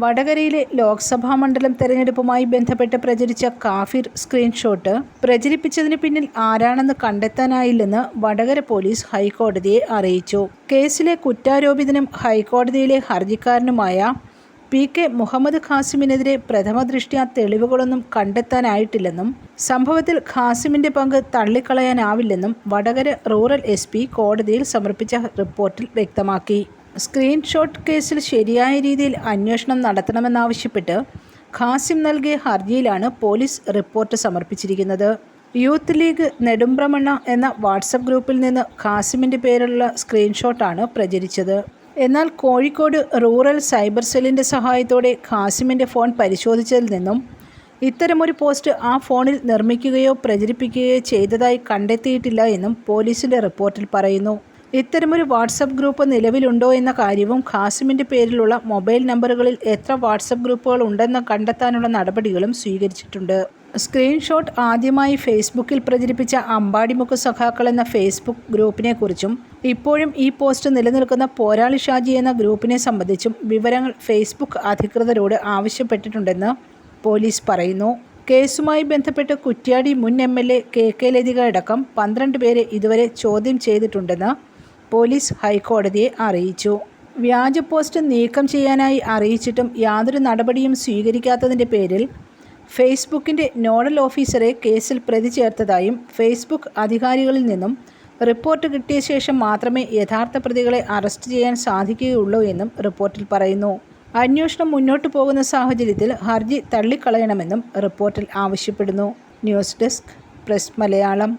വടകരയിലെ ലോക്സഭാ മണ്ഡലം തെരഞ്ഞെടുപ്പുമായി ബന്ധപ്പെട്ട് പ്രചരിച്ച കാഫിർ സ്ക്രീൻഷോട്ട് പ്രചരിപ്പിച്ചതിന് പിന്നിൽ ആരാണെന്ന് കണ്ടെത്താനായില്ലെന്ന് വടകര പോലീസ് ഹൈക്കോടതിയെ അറിയിച്ചു. കേസിലെ കുറ്റാരോപിതനും ഹൈക്കോടതിയിലെ ഹർജിക്കാരനുമായ പി കെ മുഹമ്മദ് ഖാസിമിനെതിരെ പ്രഥമ ദൃഷ്ട്യാ തെളിവുകളൊന്നും കണ്ടെത്താനായിട്ടില്ലെന്നും സംഭവത്തിൽ ഖാസിമിന്റെ പങ്ക് തള്ളിക്കളയാനാവില്ലെന്നും വടകര റൂറൽ എസ് കോടതിയിൽ സമർപ്പിച്ച റിപ്പോർട്ടിൽ വ്യക്തമാക്കി. സ്ക്രീൻഷോട്ട് കേസിൽ ശരിയായ രീതിയിൽ അന്വേഷണം നടത്തണമെന്നാവശ്യപ്പെട്ട് ഖാസിം നൽകിയ ഹർജിയിലാണ് പോലീസ് റിപ്പോർട്ട് സമർപ്പിച്ചിരിക്കുന്നത്. യൂത്ത് ലീഗ് നെടുമ്പ്രമണ്ണ എന്ന വാട്സപ്പ് ഗ്രൂപ്പിൽ നിന്ന് ഖാസിമിന്റെ പേരിലുള്ള സ്ക്രീൻഷോട്ടാണ് പ്രചരിച്ചത്. എന്നാൽ കോഴിക്കോട് റൂറൽ സൈബർ സെല്ലിന്റെ സഹായത്തോടെ ഖാസിമിന്റെ ഫോൺ പരിശോധിച്ചതിൽ നിന്നും ഇത്തരമൊരു പോസ്റ്റ് ആ ഫോണിൽ നിർമ്മിക്കുകയോ പ്രചരിപ്പിക്കുകയോ ചെയ്തതായി കണ്ടെത്തിയിട്ടില്ല എന്നും പോലീസിന്റെ റിപ്പോർട്ടിൽ പറയുന്നു. ഇത്തരമൊരു വാട്സപ്പ് ഗ്രൂപ്പ് നിലവിലുണ്ടോ എന്ന കാര്യവും ഖാസിമിന്റെ പേരിലുള്ള മൊബൈൽ നമ്പറുകളിൽ എത്ര വാട്സപ്പ് ഗ്രൂപ്പുകൾ ഉണ്ടെന്ന് കണ്ടെത്താനുള്ള നടപടികളും സ്വീകരിച്ചിട്ടുണ്ട്. സ്ക്രീൻഷോട്ട് ആദ്യമായി ഫേസ്ബുക്കിൽ പ്രചരിപ്പിച്ച അമ്പാടിമുക്ക് സഖാക്കൾ എന്ന ഫേസ്ബുക്ക് ഗ്രൂപ്പിനെക്കുറിച്ചും ഇപ്പോഴും ഈ പോസ്റ്റ് നിലനിൽക്കുന്ന പോരാളി ഷാജി എന്ന ഗ്രൂപ്പിനെ സംബന്ധിച്ചും വിവരങ്ങൾ ഫേസ്ബുക്ക് അധികൃതരോട് ആവശ്യപ്പെട്ടിട്ടുണ്ടെന്ന് പോലീസ് പറയുന്നു. കേസുമായി ബന്ധപ്പെട്ട് കുറ്റ്യാടി മുൻ M L A K K Lathika അടക്കം പന്ത്രണ്ട് പേരെ ഇതുവരെ ചോദ്യം ചെയ്തിട്ടുണ്ടെന്ന് പോലീസ് ഹൈക്കോടതിയെ അറിയിച്ചു. വ്യാജ പോസ്റ്റ് നീക്കം ചെയ്യാനായി അറിയിച്ചിട്ടും യാതൊരു നടപടിയും സ്വീകരിക്കാത്തതിന്റെ പേരിൽ ഫേസ്ബുക്കിന്റെ നോഡൽ ഓഫീസറെ കേസിൽ പ്രതി ചേർത്തതായും ഫേസ്ബുക്ക് അധികാരികളിൽ നിന്നും റിപ്പോർട്ട് കിട്ടിയ ശേഷം മാത്രമേ യഥാർത്ഥ പ്രതികളെ അറസ്റ്റ് ചെയ്യാൻ സാധിക്കുകയുള്ളൂ എന്നും റിപ്പോർട്ടിൽ പറയുന്നു. അന്വേഷണം മുന്നോട്ടു പോകുന്ന സാഹചര്യത്തിൽ ഹർജി തള്ളിക്കളയണമെന്നും റിപ്പോർട്ടിൽ ആവശ്യപ്പെടുന്നു. News desk press Malayalam.